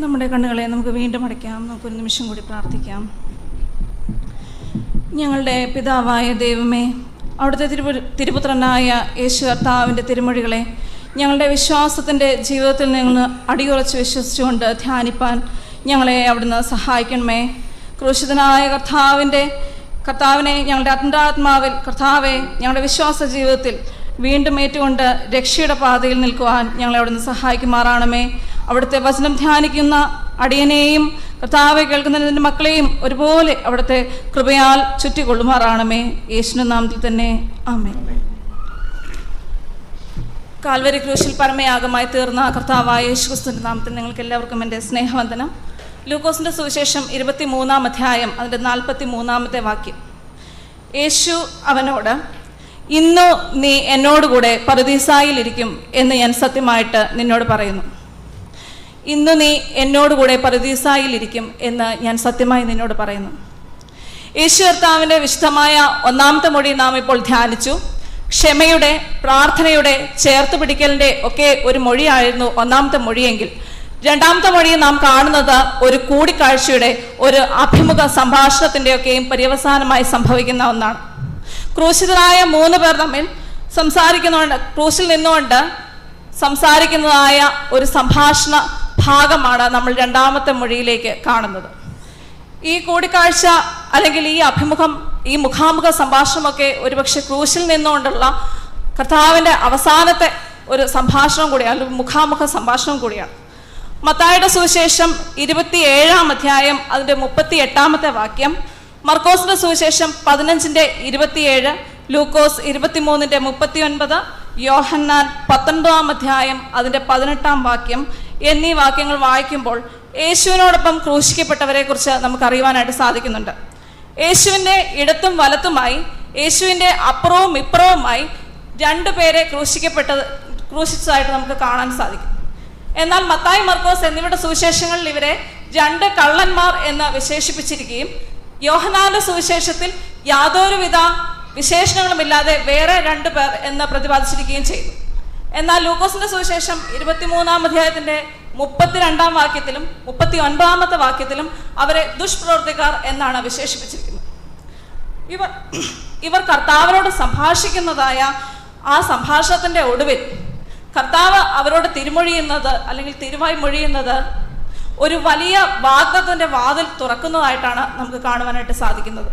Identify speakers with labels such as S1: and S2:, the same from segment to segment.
S1: നമ്മുടെ കണ്ണുകളെ നമുക്ക് വീണ്ടും അടയ്ക്കാം. നമുക്കൊരു നിമിഷം കൂടി പ്രാർത്ഥിക്കാം. ഞങ്ങളുടെ പിതാവായ ദൈവമേ അവിടുത്തെ തിരുപു തിരുപുത്രനായ യേശു കർത്താവിന്റെ തിരുമൊഴികളെ ഞങ്ങളുടെ വിശ്വാസത്തിന്റെ ജീവിതത്തിൽ നിന്ന് അടിയുറച്ച് വിശ്വസിച്ചുകൊണ്ട് ധ്യാനിപ്പാൻ ഞങ്ങളെ അവിടുന്ന് സഹായിക്കണമേ. ക്രൂശിതനായ കർത്താവിന്റെ കർത്താവിനെ ഞങ്ങളുടെ അന്തരാത്മാവിൽ കർത്താവെ ഞങ്ങളുടെ വിശ്വാസ ജീവിതത്തിൽ വീണ്ടും ഏറ്റുകൊണ്ട് രക്ഷയുടെ പാതയിൽ നിൽക്കുവാൻ ഞങ്ങളെ അവിടുന്ന് സഹായിക്കുമാറാണമേ. അവിടുത്തെ വചനം ധ്യാനിക്കുന്ന അടിയനെയും കർത്താവെ കേൾക്കുന്നതിന്റെ മക്കളെയും ഒരുപോലെ അവിടുത്തെ കൃപയാൽ ചുറ്റിക്കൊള്ളുമാറാണമേ. യേശുവിന്റെ നാമത്തിൽ തന്നെ. ആമേ കാൽവരി ക്രൂശിൽ പരമയാഗമായി തീർന്ന കർത്താവായ യേശുക്രിസ്തുവിന്റെ നാമത്തിൽ നിങ്ങൾക്ക് എല്ലാവർക്കും എന്റെ സ്നേഹവന്ദനം. ലൂക്കോസിന്റെ സുവിശേഷം ഇരുപത്തി മൂന്നാം അധ്യായം അതിന്റെ നാൽപ്പത്തി മൂന്നാമത്തെ വാക്യം. യേശു അവനോട് ഇന്നു നീ എന്നോടുകൂടെ പരദീസായിലിരിക്കും എന്ന് ഞാൻ സത്യമായിട്ട് നിന്നോട് പറയുന്നു. ഇന്ന് നീ എന്നോടുകൂടെ പരദീസായിലിരിക്കും എന്ന് ഞാൻ സത്യമായി നിന്നോട് പറയുന്നു. യേശു കർത്താവിന്റെ വിശുദ്ധമായ ഒന്നാമത്തെ മൊഴി നാം ഇപ്പോൾ ധ്യാനിച്ചു. ക്ഷമയുടെ പ്രാർത്ഥനയുടെ ചേർത്ത് പിടിക്കലിന്റെ ഒക്കെ ഒരു മൊഴിയായിരുന്നു ഒന്നാമത്തെ മൊഴിയെങ്കിൽ. രണ്ടാമത്തെ മൊഴി നാം കാണുന്നത് ഒരു കൂടിക്കാഴ്ചയുടെ ഒരു അഭിമുഖ സംഭാഷണത്തിന്റെയൊക്കെയും പര്യവസാനമായി സംഭവിക്കുന്ന ഒന്നാണ്. ക്രൂശിതരായ മൂന്ന് പേർ തമ്മിൽ സംസാരിക്കുന്നുണ്ട് ക്രൂശിൽ നിന്നുകൊണ്ട് സംസാരിക്കുന്നതായ ഒരു സംഭാഷണ ഭാഗമാണ് നമ്മൾ രണ്ടാമത്തെ മൊഴിയിലേക്ക് കാണുന്നത്. ഈ കൂടിക്കാഴ്ച അല്ലെങ്കിൽ ഈ അഭിമുഖം ഈ മുഖാമുഖ സംഭാഷണമൊക്കെ ഒരുപക്ഷെ ക്രൂശിൽ നിന്നുകൊണ്ടുള്ള കർത്താവിന്റെ അവസാനത്തെ ഒരു സംഭാഷണം കൂടിയാണ് അല്ലെങ്കിൽ മുഖാമുഖ സംഭാഷണം കൂടിയാണ്. മത്തായുടെ സുവിശേഷം ഇരുപത്തി ഏഴാം അധ്യായം അതിന്റെ മുപ്പത്തി എട്ടാമത്തെ വാക്യം മർക്കോസിന്റെ സുവിശേഷം പതിനഞ്ചിന്റെ ഇരുപത്തിയേഴ് ലൂക്കോസ് ഇരുപത്തിമൂന്നിന്റെ മുപ്പത്തി ഒൻപത് യോഹന്നാൻ പത്തൊൻപതാം അധ്യായം അതിന്റെ പതിനെട്ടാം വാക്യം എന്നീ വാക്യങ്ങൾ വായിക്കുമ്പോൾ യേശുവിനോടൊപ്പം ക്രൂശിക്കപ്പെട്ടവരെ കുറിച്ച് നമുക്ക് അറിയുവാനായിട്ട് സാധിക്കുന്നുണ്ട്. യേശുവിന്റെ ഇടത്തും വലത്തുമായി യേശുവിന്റെ അപ്പുറവും ഇപ്പുറവുമായി രണ്ടു പേരെ ക്രൂശിക്കപ്പെട്ടത് ക്രൂശിച്ചതായിട്ട് നമുക്ക് കാണാൻ സാധിക്കും. എന്നാൽ മത്തായി മർക്കോസ് എന്നിവരുടെ സുവിശേഷങ്ങളിൽ ഇവരെ രണ്ട് കള്ളന്മാർ എന്ന് വിശേഷിപ്പിച്ചിരിക്കുകയും യോഹനാന്റെ സുവിശേഷത്തിൽ യാതൊരുവിധ വിശേഷണങ്ങളുമില്ലാതെ വേറെ രണ്ട് പേർ എന്ന് പ്രതിപാദിച്ചിരിക്കുകയും ചെയ്തു. എന്നാൽ ലൂക്കോസിന്റെ സുവിശേഷം ഇരുപത്തിമൂന്നാം അധ്യായത്തിന്റെ മുപ്പത്തിരണ്ടാം വാക്യത്തിലും മുപ്പത്തി ഒൻപതാമത്തെ വാക്യത്തിലും അവരെ ദുഷ്പ്രവർത്തിക്കാർ എന്നാണ് വിശേഷിപ്പിച്ചിരിക്കുന്നത്. ഇവർ ഇവർ കർത്താവിനോട് സംഭാഷിക്കുന്നതായ ആ സംഭാഷണത്തിന്റെ ഒടുവിൽ കർത്താവ് അവരോട് തിരുമൊഴിയുന്നത് അല്ലെങ്കിൽ തിരുവായി മൊഴിയുന്നത് ഒരു വലിയ വാഗ്ദത്തിന്റെ വാതിൽ തുറക്കുന്നതായിട്ടാണ് നമുക്ക് കാണുവാനായിട്ട് സാധിക്കുന്നത്.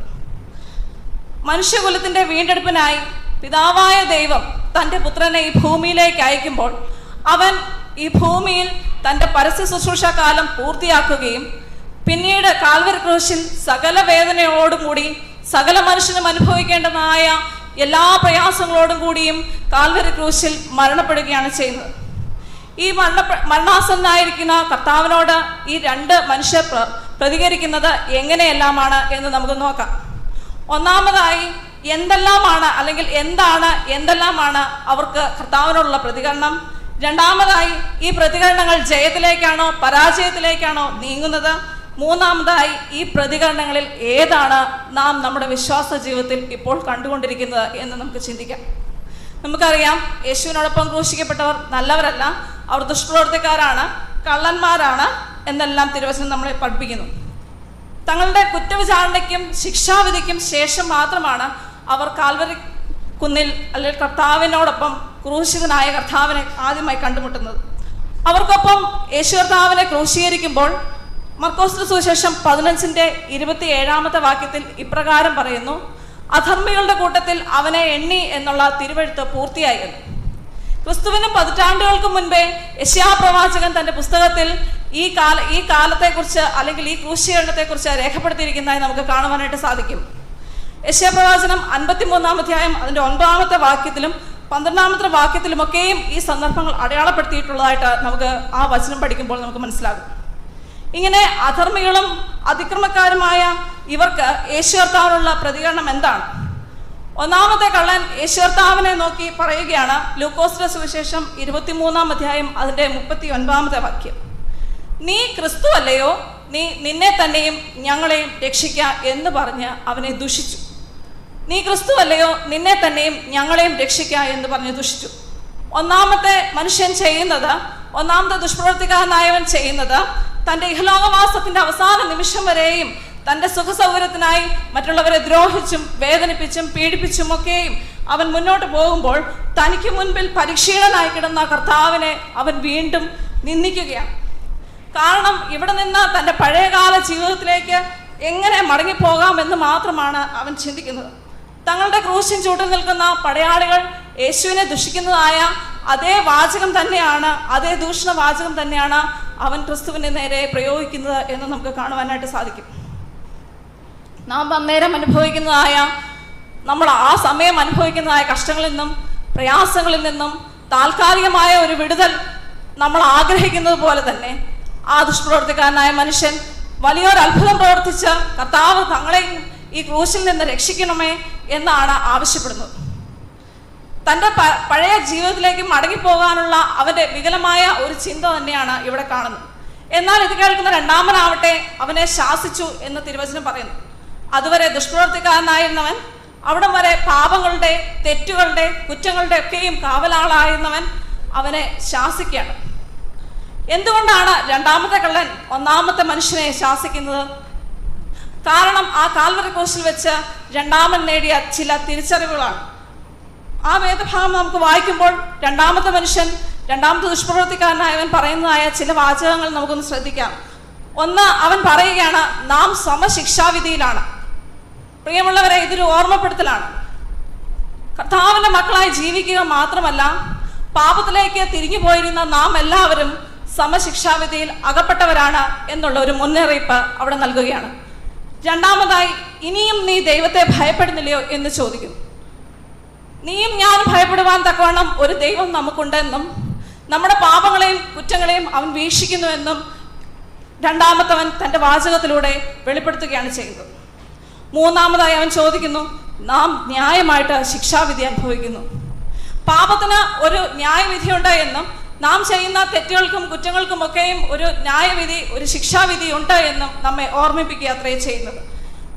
S1: മനുഷ്യകുലത്തിന്റെ വീണ്ടെടുപ്പിനായി പിതാവായ ദൈവം തന്റെ പുത്രനെ ഈ ഭൂമിയിലേക്ക് അയക്കുമ്പോൾ അവൻ ഈ ഭൂമിയിൽ തന്റെ പരസ്യ ശുശ്രൂഷ കാലം പൂർത്തിയാക്കുകയും പിന്നീട് കാൽവരി ക്രൂശിൽ സകല വേദനയോടും കൂടി സകല മനുഷ്യനും അനുഭവിക്കേണ്ടതായ എല്ലാ പ്രയാസങ്ങളോടും കൂടിയും കാൽവരി ക്രൂശിൽ മരണപ്പെടുകയാണ് ചെയ്യുന്നത്. ഈ മരണ മരണാസന്നായിരിക്കുന്ന കർത്താവിനോട് ഈ രണ്ട് മനുഷ്യർ പ്ര- പ്രതികരിക്കുന്നത് എങ്ങനെയെല്ലാമാണ് എന്ന് നമുക്ക് നോക്കാം. ഒന്നാമതായി എന്തെല്ലാമാണ് അല്ലെങ്കിൽ എന്താണ് എന്തെല്ലാമാണ് അവർക്ക് കർത്താവിനോടുള്ള പ്രതികരണം? രണ്ടാമതായി ഈ പ്രതികരണങ്ങൾ ജയത്തിലേക്കാണോ പരാജയത്തിലേക്കാണോ നീങ്ങുന്നത്? മൂന്നാമതായി ഈ പ്രതികരണങ്ങളിൽ ഏതാണ് നാം നമ്മുടെ വിശ്വാസ ജീവിതത്തിൽ ഇപ്പോൾ കണ്ടുകൊണ്ടിരിക്കുന്നത് എന്ന് നമുക്ക് ചിന്തിക്കാം. നമുക്കറിയാം യേശുവിനോടൊപ്പം ക്രൂശിക്കപ്പെട്ടവർ നല്ലവരല്ല. അവർ ദുഷ്പ്രവർത്തിക്കാരാണ് കള്ളന്മാരാണ് എന്നെല്ലാം തിരുവചനം നമ്മളെ പഠിപ്പിക്കുന്നു. തങ്ങളുടെ കുറ്റവിചാരണയ്ക്കും ശിക്ഷാവിധിക്കും ശേഷം മാത്രമാണ് അവർ കാൽവരി കുന്നിൽ അല്ലെങ്കിൽ കർത്താവിനോടൊപ്പം ക്രൂശിതനായ കർത്താവിനെ ആദ്യമായി കണ്ടുമുട്ടുന്നത്. അവർക്കൊപ്പം യേശു കർത്താവിനെ ക്രൂശീകരിക്കുമ്പോൾ മർക്കോസ്റ്റ് സുവിശേഷം പതിനഞ്ചിന്റെ ഇരുപത്തി ഏഴാമത്തെ വാക്യത്തിൽ ഇപ്രകാരം പറയുന്നു അധർമ്മികളുടെ കൂട്ടത്തിൽ അവനെ എണ്ണി എന്നുള്ള തിരുവഴുത്ത് പൂർത്തിയായിരുന്നു ക്രിസ്തുവിനും പതിറ്റാണ്ടുകൾക്ക് മുൻപേ യശ്യാ പ്രവാചകൻ തന്റെ പുസ്തകത്തിൽ ഈ കാല ഈ കാലത്തെക്കുറിച്ച് അല്ലെങ്കിൽ ഈ ക്രൂശീകരണത്തെക്കുറിച്ച് രേഖപ്പെടുത്തിയിരിക്കുന്നതായി നമുക്ക് കാണുവാനായിട്ട് സാധിക്കും. യശപ്രവാചനം പ്രവാചനം അൻപത്തിമൂന്നാം അധ്യായം അതിന്റെ ഒൻപതാമത്തെ വാക്യത്തിലും പന്ത്രണ്ടാമത്തെ വാക്യത്തിലുമൊക്കെയും ഈ സന്ദർഭങ്ങൾ അടയാളപ്പെടുത്തിയിട്ടുള്ളതായിട്ട് നമുക്ക് ആ വചനം പഠിക്കുമ്പോൾ നമുക്ക് മനസ്സിലാകും. ഇങ്ങനെ അധർമ്മികളും അതിക്രമക്കാരുമായ ഇവർക്ക് യേശുർത്താവിനുള്ള പ്രതികരണം എന്താണ്? ഒന്നാമത്തെ കള്ളൻ യേശുർത്താവിനെ നോക്കി പറയുകയാണ് ലൂക്കോസിന്റെ സുവിശേഷം ഇരുപത്തിമൂന്നാം അധ്യായം അതിന്റെ മുപ്പത്തി ഒൻപതാമത്തെ വാക്യം. നീ ക്രിസ്തു അല്ലയോ? നീ നിന്നെ തന്നെയും ഞങ്ങളെയും രക്ഷിക്ക എന്ന് പറഞ്ഞ് അവനെ ദുഷിച്ചു. നീ ക്രിസ്തു അല്ലയോ? നിന്നെ തന്നെയും ഞങ്ങളെയും രക്ഷിക്ക എന്ന് പറഞ്ഞ് ദുഷിച്ചു. ഒന്നാമത്തെ മനുഷ്യൻ ചെയ്യുന്നത് ഒന്നാമത്തെ ദുഷ്പ്രവർത്തിക്കാരനായവൻ ചെയ്യുന്നത് തന്റെ ഇഹലോകവാസത്തിന്റെ അവസാന നിമിഷം വരെയും തന്റെ സുഖസൗകര്യത്തിനായി മറ്റുള്ളവരെ ദ്രോഹിച്ചും വേദനിപ്പിച്ചും പീഡിപ്പിച്ചും ഒക്കെയും അവൻ മുന്നോട്ട് പോകുമ്പോൾ തനിക്ക് മുൻപിൽ പരിക്ഷീണനായി കിടന്ന കർത്താവിനെ അവൻ വീണ്ടും നിന്ദിക്കുകയാണ്. കാരണം ഇവിടെ നിന്ന് തന്റെ പഴയകാല ജീവിതത്തിലേക്ക് എങ്ങനെ മടങ്ങിപ്പോകാമെന്ന് മാത്രമാണ് അവൻ ചിന്തിക്കുന്നത്. തങ്ങളുടെ ക്രൂശിൻ ചൂട്ടിൽ നിൽക്കുന്ന പടയാളികൾ യേശുവിനെ ദുഷിക്കുന്നതായ അതേ വാചകം തന്നെയാണ് അതേ ദൂഷണ വാചകം തന്നെയാണ് അവൻ ക്രിസ്തുവിന്റെ നേരെ പ്രയോഗിക്കുന്നത് എന്ന് നമുക്ക് കാണുവാനായിട്ട് സാധിക്കും. നാം അന്നേരം അനുഭവിക്കുന്നതായ നമ്മൾ ആ സമയം അനുഭവിക്കുന്നതായ കഷ്ടങ്ങളിൽ നിന്നും പ്രയാസങ്ങളിൽ നിന്നും താൽക്കാലികമായ ഒരു വിടുതൽ നമ്മൾ ആഗ്രഹിക്കുന്നത് പോലെ തന്നെ ആ ദുഷ്പ്രവർത്തിക്കാരനായ മനുഷ്യൻ വലിയൊരു അത്ഭുതം പ്രവർത്തിച്ച് കർത്താവ് തങ്ങളെയും ഈ ക്രൂശിൽ നിന്ന് രക്ഷിക്കണമേ എന്നാണ് ആവശ്യപ്പെടുന്നത്. തന്റെ പഴയ ജീവിതത്തിലേക്ക് മടങ്ങിപ്പോകാനുള്ള അവന്റെ വികലമായ ഒരു ചിന്ത തന്നെയാണ് ഇവിടെ കാണുന്നത്. എന്നാൽ ഇത് കേൾക്കുന്ന രണ്ടാമനാവട്ടെ അവനെ ശാസിച്ചു എന്ന് തിരുവചനം പറയുന്നു. അതുവരെ ദുഷ്പ്രവർത്തിക്കാരനായിരുന്നവൻ അവിടം വരെ പാപങ്ങളുടെ തെറ്റുകളുടെ കുറ്റങ്ങളുടെ ഒക്കെയും കാവലാളായിരുന്നവൻ അവനെ ശാസിക്കുകയാണ്. എന്തുകൊണ്ടാണ് രണ്ടാമത്തെ കള്ളൻ ഒന്നാമത്തെ മനുഷ്യനെ ശാസിക്കുന്നത്? കാരണം ആ കാൽവറി കോശിൽ വെച്ച് രണ്ടാമൻ നേടിയ ചില തിരിച്ചറിവുകളാണ്. ആ വേദഭാഗം നമുക്ക് വായിക്കുമ്പോൾ രണ്ടാമത്തെ മനുഷ്യൻ രണ്ടാമത്തെ ദുഷ്പ്രവർത്തിക്കാരനായവൻ പറയുന്നതായ ചില വാചകങ്ങൾ നമുക്കൊന്ന് ശ്രദ്ധിക്കാം. ഒന്ന് അവൻ പറയുകയാണ് നാം സമശിക്ഷാവിധിയിലാണ്. പ്രിയമുള്ളവരെ ഇതൊരു ഓർമ്മപ്പെടുത്തലാണ്. കർത്താവിന്റെ മക്കളായി ജീവിക്കുക മാത്രമല്ല പാപത്തിലേക്ക് തിരിഞ്ഞു പോയിരുന്ന നാം എല്ലാവരും സമശിക്ഷാവിധിയിൽ അകപ്പെട്ടവരാണ് എന്നുള്ള ഒരു മുന്നറിയിപ്പ് അവിടെ നൽകുകയാണ്. രണ്ടാമതായി ഇനിയും നീ ദൈവത്തെ ഭയപ്പെടുന്നില്ലയോ എന്ന് ചോദിക്കുന്നു നീയും ഞാൻ ഭയപ്പെടുവാൻ തക്കവണ്ണം ഒരു ദൈവം നമുക്കുണ്ടെന്നും നമ്മുടെ പാപങ്ങളെയും കുറ്റങ്ങളെയും അവൻ വീക്ഷിക്കുന്നുവെന്നും രണ്ടാമത്തവൻ തന്റെ വാചകത്തിലൂടെ വെളിപ്പെടുത്തുകയാണ് ചെയ്യുന്നത്. മൂന്നാമതായി അവൻ ചോദിക്കുന്നു നാം ന്യായമായിട്ട് ശിക്ഷാവിധി അനുഭവിക്കുന്നു. പാപത്തിന് ഒരു ന്യായവിധിയുണ്ട് എന്നും നാം ചെയ്യുന്ന തെറ്റുകൾക്കും കുറ്റങ്ങൾക്കും ഒക്കെയും ഒരു ന്യായവിധി ഒരു ശിക്ഷാവിധി ഉണ്ട് എന്നും നമ്മെ ഓർമ്മിപ്പിക്കുക അത്രേ ചെയ്യുന്നത്.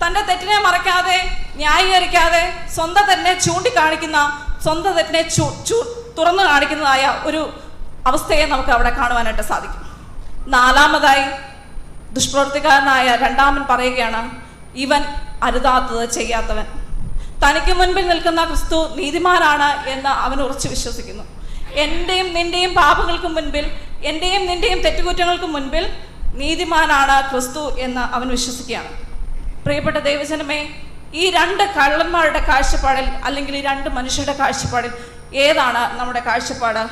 S1: തന്റെ തെറ്റിനെ മറക്കാതെ ന്യായീകരിക്കാതെ സ്വന്തം തന്നെ ചൂണ്ടിക്കാണിക്കുന്ന സ്വന്തം ചൂ തുറന്നു കാണിക്കുന്നതായ ഒരു അവസ്ഥയെ നമുക്ക് അവിടെ കാണുവാനായിട്ട് സാധിക്കും. നാലാമതായി ദുഷ്പ്രവർത്തിക്കാരനായ രണ്ടാമൻ പറയുകയാണ് ഇവൻ അരുതാത്തത് ചെയ്യാത്തവൻ. തനിക്ക് മുൻപിൽ നിൽക്കുന്ന ക്രിസ്തു നീതിമാനാണ് എന്ന് അവൻ ഉറച്ചു വിശ്വസിക്കുന്നു. എന്റെയും നിന്റെയും പാപങ്ങൾക്ക് മുൻപിൽ എന്റെയും നിന്റെയും തെറ്റുകുറ്റങ്ങൾക്ക് മുൻപിൽ നീതിമാനാണ് ക്രിസ്തു എന്ന് അവൻ വിശ്വസിക്കുകയാണ്. പ്രിയപ്പെട്ട ദൈവജനമേ ഈ രണ്ട് കള്ളന്മാരുടെ കാഴ്ചപ്പാടിൽ അല്ലെങ്കിൽ ഈ രണ്ട് മനുഷ്യരുടെ കാഴ്ചപ്പാടിൽ ഏതാണ് നമ്മുടെ കാഴ്ചപ്പാട്?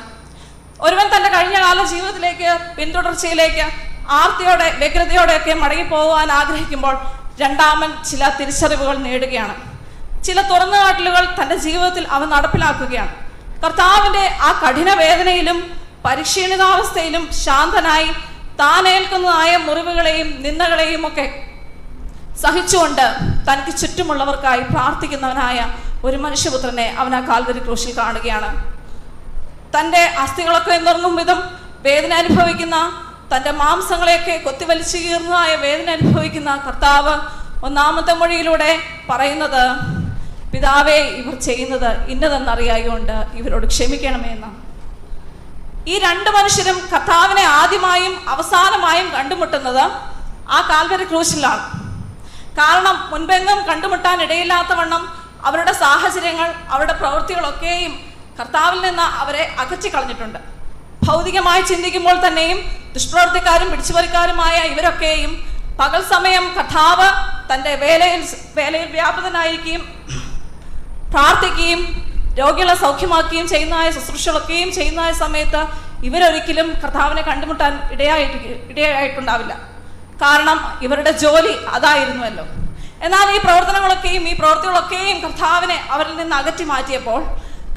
S1: ഒരുവൻ തന്റെ കഴിഞ്ഞകാല ജീവിതത്തിലേക്ക് പിന്തുടർച്ചയിലേക്ക് ആർത്തിയോടെ വ്യഗ്രതയോടെയൊക്കെ മടങ്ങി പോകാൻ ആഗ്രഹിക്കുമ്പോൾ രണ്ടാമൻ ചില തിരിച്ചറിവുകൾ നേടുകയാണ്. ചില തുറന്നുകാട്ടലുകൾ തന്റെ ജീവിതത്തിൽ അവൻ നടപ്പിലാക്കുകയാണ്. കർത്താവിന്റെ ആ കഠിന വേദനയിലും പരിക്ഷീണിതാവസ്ഥയിലും ശാന്തനായി താനേൽക്കുന്നതായ മുറിവുകളെയും നിന്ദകളെയും ഒക്കെ സഹിച്ചുകൊണ്ട് തനിക്ക് ചുറ്റുമുള്ളവർക്കായി പ്രാർത്ഥിക്കുന്നവനായ ഒരു മനുഷ്യപുത്രനെ അവൻ ആ കാൽവരി ക്രൂശിൽ കാണുകയാണ്. തന്റെ അസ്ഥികളൊക്കെ നുറങ്ങും വിധം വേദന അനുഭവിക്കുന്ന തന്റെ മാംസങ്ങളെയൊക്കെ കൊത്തിവലിച്ചു കീർന്നതായ വേദന അനുഭവിക്കുന്ന കർത്താവ് ഒന്നാമത്തെ മൊഴിയിലൂടെ പറയുന്നത് പിതാവേ ഇവർ ചെയ്യുന്നത് ഇന്നതെന്നറിയായോണ്ട് ഇവരോട് ക്ഷമിക്കണമേ എന്ന്. ഈ രണ്ട് മനുഷ്യരും കർത്താവിനെ ആദ്യമായും അവസാനമായും കണ്ടുമുട്ടുന്നത് ആ കാൽവരി ക്രൂശിലാണ്. കാരണം മുൻപെങ്ങും കണ്ടുമുട്ടാൻ ഇടയില്ലാത്തവണ്ണം അവരുടെ സാഹചര്യങ്ങൾ അവരുടെ പ്രവൃത്തികളൊക്കെയും കർത്താവിൽ നിന്ന് അവരെ അകറ്റി കളഞ്ഞിട്ടുണ്ട് ഭൗതികമായി ചിന്തിക്കുമ്പോൾ തന്നെയും ദുഷ്പ്രവർത്തിക്കാരും പിടിച്ചുപറിക്കാരുമായ ഇവരൊക്കെയും പകൽ സമയം കർത്താവ് തന്റെ വേലയിൽ വേലയിൽ വ്യാപൃതനായിരിക്കുകയും പ്രാർത്ഥിക്കുകയും രോഗികളെ സൗഖ്യമാക്കുകയും ചെയ്യുന്നതായ ശുശ്രൂഷകളൊക്കെയും ചെയ്യുന്നതായ സമയത്ത് ഇവരൊരിക്കലും കർത്താവിനെ കണ്ടുമുട്ടാൻ ഇടയായിട്ട് ഇടയായിട്ടുണ്ടാവില്ല. കാരണം ഇവരുടെ ജോലി അതായിരുന്നുവല്ലോ. എന്നാൽ ഈ പ്രവർത്തനങ്ങളൊക്കെയും ഈ പ്രവർത്തികളൊക്കെയും കർത്താവിനെ അവരിൽ നിന്ന് അകറ്റി മാറ്റിയപ്പോൾ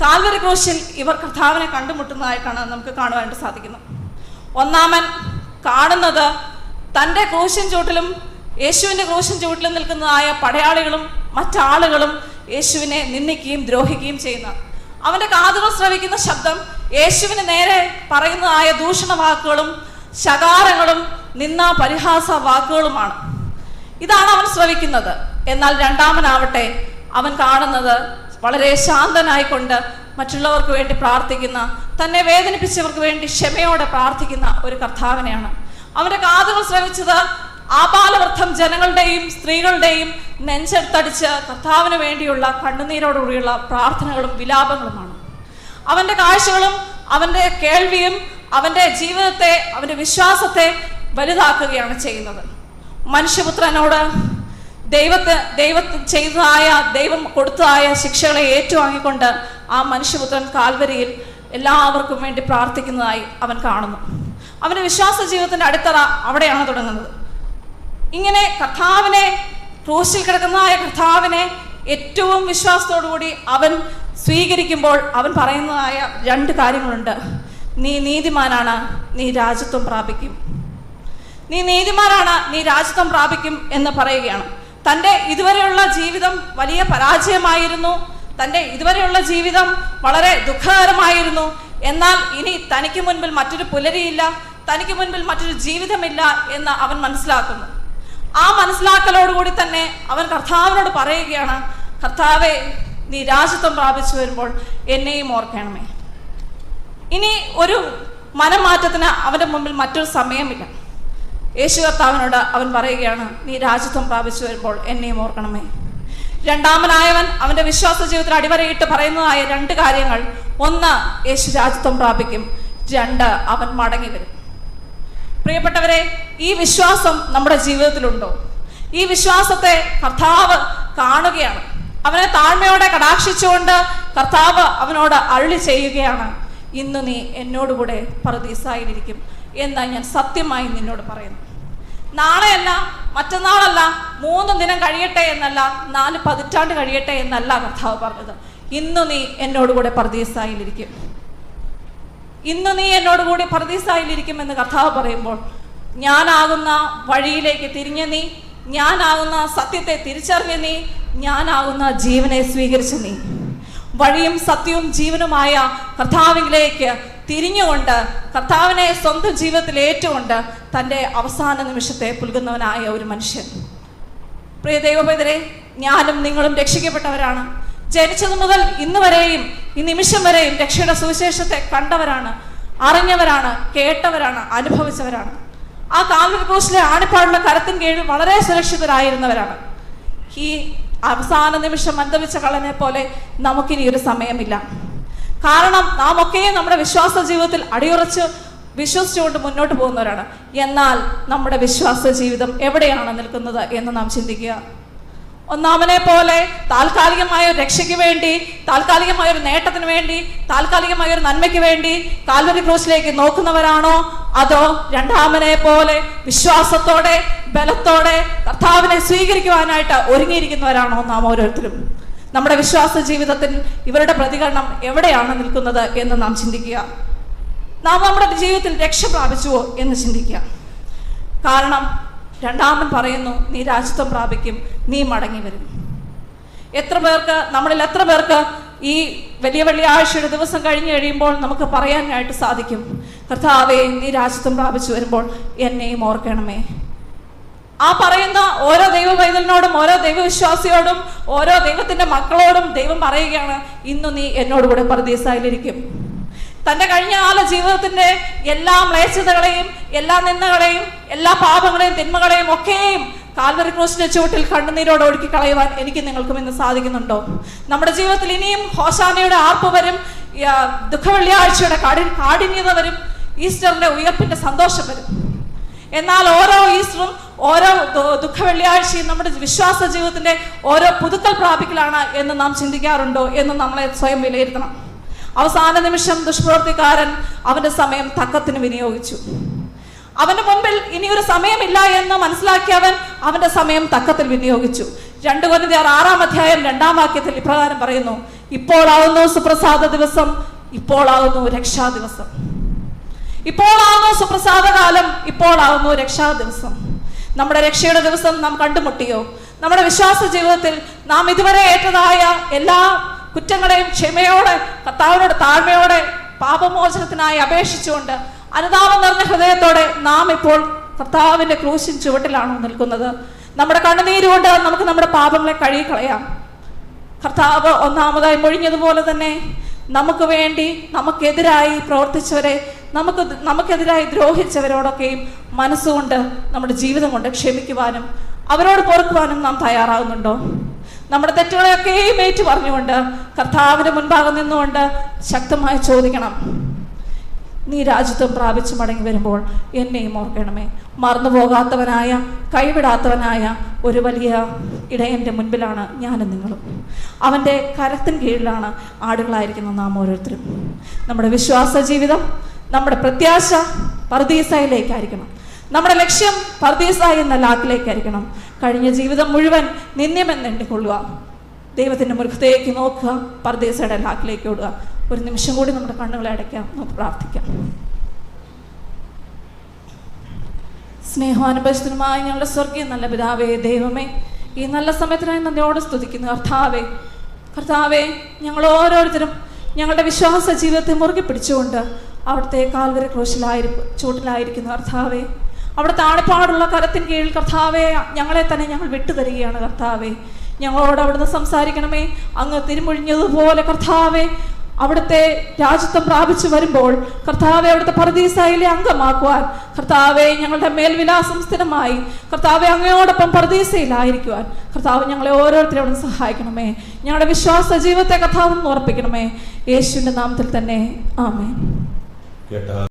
S1: കാൽവരി ക്രൂശിൽ ഇവർ കർത്താവിനെ കണ്ടുമുട്ടുന്നതായിട്ടാണ് നമുക്ക് കാണുവാനായിട്ട് സാധിക്കുന്നത് ഒന്നാമൻ കാണുന്നത് തന്റെ ക്രൂശിൻ ചൂട്ടിലും യേശുവിന്റെ ക്രൂശിൻ ചൂട്ടിലും നിൽക്കുന്നതായ പടയാളികളും മറ്റാളുകളും യേശുവിനെ നിന്ദിക്കുകയും ദ്രോഹിക്കുകയും ചെയ്യുന്ന. അവന്റെ കാതുകൾ ശ്രവിക്കുന്ന ശബ്ദം യേശുവിന് നേരെ പറയുന്നതായ ദൂഷണ വാക്കുകളും ശകാരങ്ങളും നിന്ന പരിഹാസ വാക്കുകളുമാണ് ഇതാണ് അവൻ ശ്രവിക്കുന്നത് എന്നാൽ രണ്ടാമനാവട്ടെ അവൻ കാണുന്നത് വളരെ ശാന്തനായിക്കൊണ്ട് മറ്റുള്ളവർക്ക് വേണ്ടി പ്രാർത്ഥിക്കുന്ന തന്നെ വേദനിപ്പിച്ചവർക്ക് വേണ്ടി ക്ഷമയോടെ പ്രാർത്ഥിക്കുന്ന ഒരു കർത്താവിനെയാണ്. അവന്റെ കാതുകൾ ശ്രവിച്ചത് ആപാലവൃദ്ധം ജനങ്ങളുടെയും സ്ത്രീകളുടെയും നെഞ്ചെടുത്തടിച്ച് കർത്താവിന് വേണ്ടിയുള്ള കണ്ണുനീരോടുകൂടിയുള്ള പ്രാർത്ഥനകളും വിലാപങ്ങളുമാണ്. അവന്റെ കാഴ്ചകളും അവന്റെ കേൾവിയും അവന്റെ ജീവിതത്തെ അവന്റെ വിശ്വാസത്തെ വലുതാക്കുകയാണ് ചെയ്യുന്നത്. മനുഷ്യപുത്രനോട് ദൈവത്തെ ദൈവ ചെയ്തതായ ദൈവം കൊടുത്തതായ ശിക്ഷകളെ ഏറ്റുവാങ്ങിക്കൊണ്ട് ആ മനുഷ്യപുത്രൻ കാൽവരിയിൽ എല്ലാവർക്കും വേണ്ടി പ്രാർത്ഥിക്കുന്നതായി അവൻ കാണുന്നു. അവന്റെ വിശ്വാസ ജീവിതത്തിന്റെ അടിത്തറ അവിടെയാണ് തുടങ്ങുന്നത്. ഇങ്ങനെ കർത്താവിനെ ക്രൂശിൽ കിടക്കുന്നതായ കർത്താവിനെ ഏറ്റവും വിശ്വാസത്തോടുകൂടി അവൻ സ്വീകരിക്കുമ്പോൾ അവൻ പറയുന്നതായ രണ്ട് കാര്യങ്ങളുണ്ട്. നീ നീതിമാനാണ് നീ രാജ്യത്വം പ്രാപിക്കും. നീ നീതിമാനാണ് നീ രാജ്യത്വം പ്രാപിക്കും എന്ന് പറയുകയാണ്. തന്റെ ഇതുവരെയുള്ള ജീവിതം വലിയ പരാജയമായിരുന്നു. തന്റെ ഇതുവരെയുള്ള ജീവിതം വളരെ ദുഃഖകരമായിരുന്നു. എന്നാൽ ഇനി തനിക്ക് മുൻപിൽ മറ്റൊരു പുലരിയില്ല തനിക്ക് മുൻപിൽ മറ്റൊരു ജീവിതമില്ല എന്ന് അവൻ മനസ്സിലാക്കുന്നു. ആ മനസ്സിലാക്കലോടുകൂടി തന്നെ അവൻ കർത്താവിനോട് പറയുകയാണ് കർത്താവെ നീ രാജ്യത്വം പ്രാപിച്ചു വരുമ്പോൾ എന്നെയും ഓർക്കണമേ. ഇനി ഒരു മനംമാറ്റത്തിന് അവന്റെ മുമ്പിൽ മറ്റൊരു സമയമില്ല. യേശു കർത്താവിനോട് അവൻ പറയുകയാണ് നീ രാജ്യത്വം പ്രാപിച്ചു വരുമ്പോൾ എന്നെയും ഓർക്കണമേ. രണ്ടാമനായവൻ അവന്റെ വിശ്വാസ ജീവിതത്തിൽ അടിവരയിട്ട് പറയുന്നതായ രണ്ട് കാര്യങ്ങൾ. ഒന്ന് യേശു രാജ്യത്വം പ്രാപിക്കും. രണ്ട് അവൻ മടങ്ങി വരും. പ്രിയപ്പെട്ടവരെ ഈ വിശ്വാസം നമ്മുടെ ജീവിതത്തിലുണ്ടോ? ഈ വിശ്വാസത്തെ കർത്താവ് കാണുകയാണ്. അവനെ താഴ്മയോടെ കടാക്ഷിച്ചുകൊണ്ട് കർത്താവ് അവനോട് അള്ളി ചെയ്യുകയാണ്. ഇന്ന് നീ എന്നോടുകൂടെ പറദീസായിരിക്കും എന്ന് ഞാൻ സത്യമായി നിന്നോട് പറയുന്നു. നാളെയല്ല മറ്റന്നാളല്ല മൂന്ന് ദിനം കഴിയട്ടെ എന്നല്ല നാല് പതിറ്റാണ്ട് കഴിയട്ടെ എന്നല്ല കർത്താവ് പറഞ്ഞത്. ഇന്ന് നീ എന്നോടുകൂടെ പറദീസായിരിക്കും ഇന്ന് നീ എന്നോട് കൂടി പർദീസായിലിരിക്കുമെന്ന് കർത്താവ് പറയുമ്പോൾ ഞാനാകുന്ന വഴിയിലേക്ക് തിരിഞ്ഞ നീ ഞാനാകുന്ന സത്യത്തെ തിരിച്ചറിഞ്ഞ നീ ഞാനാകുന്ന ജീവനെ സ്വീകരിച്ച നീ. വഴിയും സത്യവും ജീവനുമായ കർത്താവിലേക്ക് തിരിഞ്ഞുകൊണ്ട് കർത്താവിനെ സ്വന്തം ജീവിതത്തിൽ ഏറ്റുകൊണ്ട് തന്റെ അവസാന നിമിഷത്തെ പുൽകുന്നവനായ ഒരു മനുഷ്യൻ. പ്രിയ ദൈവപേതരെ ഞാനും നിങ്ങളും രക്ഷിക്കപ്പെട്ടവരാണ്. ജനിച്ചത് മുതൽ ഇന്ന് വരെയും ഈ നിമിഷം വരെയും രക്ഷയുടെ സുവിശേഷത്തെ കണ്ടവരാണ് അറിഞ്ഞവരാണ് കേട്ടവരാണ് അനുഭവിച്ചവരാണ്. ആ കാൽവരി ആണിപ്പാടുള്ള കരത്തിൻ കീഴിൽ വളരെ സുരക്ഷിതരായിരുന്നവരാണ്. ഈ അവസാന നിമിഷം മന്ദവിച്ച കള്ളനെ പോലെ നമുക്കിനി ഒരു സമയമില്ല. കാരണം നാം ഒക്കെയും നമ്മുടെ വിശ്വാസ ജീവിതത്തിൽ അടിയുറച്ച് വിശ്വസിച്ചുകൊണ്ട് മുന്നോട്ട് പോകുന്നവരാണ്. എന്നാൽ നമ്മുടെ വിശ്വാസ ജീവിതം എവിടെയാണ് നിൽക്കുന്നത് എന്ന് നാം ചിന്തിക്കുക. ഒന്നാമനെ പോലെ താൽക്കാലികമായ ഒരു രക്ഷയ്ക്ക് വേണ്ടി താൽക്കാലികമായ ഒരു നേട്ടത്തിന് വേണ്ടി താൽക്കാലികമായ ഒരു നന്മയ്ക്ക് വേണ്ടി കാൽവരി ക്രൂസിലേക്ക് നോക്കുന്നവരാണോ? അതോ രണ്ടാമനെ പോലെ വിശ്വാസത്തോടെ ബലത്തോടെ കർത്താവിനെ സ്വീകരിക്കുവാനായിട്ട് ഒരുങ്ങിയിരിക്കുന്നവരാണോ നാം ഓരോരുത്തരും? നമ്മുടെ വിശ്വാസ ജീവിതത്തിൽ ഇവരുടെ പ്രതികരണം എവിടെയാണ് നിൽക്കുന്നത് എന്ന് നാം ചിന്തിക്കുക. നാം നമ്മുടെ ജീവിതത്തിൽ രക്ഷ പ്രാപിച്ചുവോ എന്ന് ചിന്തിക്കുക. കാരണം രണ്ടാമൻ പറയുന്നു നീ രാജ്യത്വം പ്രാപിക്കും നീ മടങ്ങി വരും എത്ര പേർക്ക് നമ്മളിൽ എത്ര പേർക്ക് ഈ വലിയ വെള്ളിയാഴ്ചയുടെ ദിവസം കഴിഞ്ഞ് കഴിയുമ്പോൾ നമുക്ക് പറയാനായിട്ട് സാധിക്കും കർത്താവേ നീ രാജ്യത്വം പ്രാപിച്ചു വരുമ്പോൾ എന്നെയും ഓർക്കണമേ. ആ പറയുന്ന ഓരോ ദൈവ പൈതലിനോടും ഓരോ ദൈവവിശ്വാസിയോടും ഓരോ ദൈവത്തിന്റെ മക്കളോടും ദൈവം പറയുകയാണ് ഇന്നു നീ എന്നോട് കൂടെ തന്റെ കഴിഞ്ഞ കാല ജീവിതത്തിന്റെ എല്ലാ മ്ലേച്ഛതകളെയും എല്ലാ നിന്ദകളെയും എല്ലാ പാപങ്ങളെയും തിന്മകളെയും ഒക്കെയും കാൽവറി ക്രോസിന്റെ ചുവട്ടിൽ കണ്ണുനീരോട് ഒഴുക്കി കളയുവാൻ എനിക്ക് നിങ്ങൾക്കും ഇന്ന് സാധിക്കുന്നുണ്ടോ? നമ്മുടെ ജീവിതത്തിൽ ഇനിയും ഹോശാനയുടെ ആർപ്പ് വരും ദുഃഖ വെള്ളിയാഴ്ചയുടെ ദുഃഖവെള്ളിയാഴ്ചയുടെ കാടി കാഠിന്യത വരും ഈസ്റ്ററിന്റെ ഉയർപ്പിന്റെ സന്തോഷം വരും. എന്നാൽ ഓരോ ഈസ്റ്ററും ഓരോ ദുഃഖ വെള്ളിയാഴ്ചയും നമ്മുടെ വിശ്വാസ ജീവിതത്തിന്റെ ഓരോ പുതുക്കൽ പ്രാപിക്കലാണ് എന്ന് നാം ചിന്തിക്കാറുണ്ടോ എന്ന് നമ്മളെ സ്വയം വിലയിരുത്തണം. അവസാന നിമിഷം ദുഷ്പ്രവർത്തിക്കാരൻ അവന്റെ സമയം തക്കത്തിന് വിനിയോഗിച്ചു. അവന്റെ മുൻപിൽ ഇനി ഒരു സമയമില്ല എന്ന് മനസ്സിലാക്കിയവൻ അവന്റെ സമയം തക്കത്തിൽ വിനിയോഗിച്ചു. രണ്ടു കൊല്ലം ആറാം അധ്യായം രണ്ടാം വാക്യത്തിൽ ഇപ്രകാരം പറയുന്നു ഇപ്പോഴാകുന്നു സുപ്രസാദ ദിവസം ഇപ്പോഴാകുന്നു രക്ഷാ ദിവസം ഇപ്പോഴാകുന്നു സുപ്രസാദ കാലം ഇപ്പോഴാകുന്നു രക്ഷാ ദിവസം നമ്മുടെ രക്ഷയുടെ ദിവസം നാം കണ്ടുമുട്ടിയോ? നമ്മുടെ വിശ്വാസ ജീവിതത്തിൽ നാം ഇതുവരെ ഏറ്റതായ എല്ലാ കുറ്റങ്ങളെയും ക്ഷമയോടെ കർത്താവിനോട് താഴ്മയോടെ പാപമോചനത്തിനായി അപേക്ഷിച്ചുകൊണ്ട് അനുതാപം നിറഞ്ഞ ഹൃദയത്തോടെ നാം ഇപ്പോൾ കർത്താവിന്റെ ക്രൂശിൻ ചുവട്ടിലാണോ നിൽക്കുന്നത്. നമ്മുടെ കണ്ണുനീരുകൊണ്ട് നമുക്ക് നമ്മുടെ പാപങ്ങളെ കഴുകിക്കളയാം. കർത്താവ് ഒന്നാമതായി മൊഴിഞ്ഞതുപോലെ തന്നെ നമുക്ക് വേണ്ടി നമുക്കെതിരായി പ്രവർത്തിച്ചവരെ നമുക്ക് നമുക്കെതിരായി ദ്രോഹിച്ചവരോടൊക്കെയും മനസ്സുകൊണ്ട് നമ്മുടെ ജീവിതം കൊണ്ട് ക്ഷമിക്കുവാനും അവരോട് പൊറുക്കുവാനും നാം തയ്യാറാകുന്നുണ്ടോ? നമ്മുടെ തെറ്റുകളെയൊക്കെയും ഏറ്റു പറഞ്ഞുകൊണ്ട് കർത്താവിന്റെ മുൻപാകെ നിന്നുകൊണ്ട് ശക്തമായി ചോദിക്കണം. നീ രാജ്യത്വം പ്രാപിച്ചു മടങ്ങി വരുമ്പോൾ എന്നെയും ഓർക്കണമേ. മറന്നു പോകാത്തവനായ കൈവിടാത്തവനായ ഒരു വലിയ ഇടയന്റെ മുൻപിലാണ് ഞാനും നിങ്ങളും. അവന്റെ കരത്തിൻ കീഴിലാണ് ആടുകളായിരിക്കുന്ന നാം ഓരോരുത്തരും. നമ്മുടെ വിശ്വാസ ജീവിതം നമ്മുടെ പ്രത്യാശ പർദീസയിലേക്കായിരിക്കണം. നമ്മുടെ ലക്ഷ്യം പർദീസായി എന്ന ലാക്കിലേക്കായിരിക്കണം. കഴിഞ്ഞ ജീവിതം മുഴുവൻ നിന്ദ്യമെന്ന് എണ്ണിക്കൊള്ളുക. ദൈവത്തിന്റെ മൃഗത്തേക്ക് നോക്കുക പർദീസയുടെ ലാക്കിലേക്ക് ഓടുക. ഒരു നിമിഷം കൂടി നമ്മുടെ കണ്ണുകളെ അടയ്ക്കാം നമുക്ക് പ്രാർത്ഥിക്കാം. സ്നേഹാനുഭവത്തിനുമായി ഞങ്ങളുടെ സ്വർഗീയ നല്ല പിതാവേ ദൈവമേ ഈ നല്ല സമയത്തിനായി നന്ദിയോട് സ്തുതിക്കുന്നു. കർത്താവേ കർത്താവേ ഞങ്ങൾ ഓരോരുത്തരും ഞങ്ങളുടെ വിശ്വാസ ജീവിതത്തെ മുറുകെ പിടിച്ചുകൊണ്ട് അവിടുത്തെ കാൽവര ക്രോശിലായി ചൂട്ടിലായിരിക്കുന്നു കർത്താവേ അവിടെ താഴെപ്പാടുള്ള കരത്തിൻ കീഴിൽ കർത്താവെ ഞങ്ങളെ തന്നെ ഞങ്ങൾ വിട്ടുതരികയാണ് കർത്താവെ. ഞങ്ങളോട് അവിടുന്ന് സംസാരിക്കണമേ. അങ്ങ് തിരുമൊഴിഞ്ഞതുപോലെ കർത്താവെ അവിടുത്തെ രാജ്യത്വം പ്രാപിച്ചു വരുമ്പോൾ കർത്താവെ അവിടുത്തെ പരദീസായിലെ അംഗമാക്കുവാൻ കർത്താവെ ഞങ്ങളുടെ മേൽവിലാസം സ്ഥിരമായി. കർത്താവെ അങ്ങയോടൊപ്പം പർദീസയിലായിരിക്കുവാൻ. കർത്താവ് ഞങ്ങളെ ഓരോരുത്തരും അവിടെ സഹായിക്കണമേ. ഞങ്ങളുടെ വിശ്വാസ ജീവിതത്തെ കർത്താവ് ഉറപ്പിക്കണമേ. യേശുവിന്റെ നാമത്തിൽ തന്നെ. ആമേ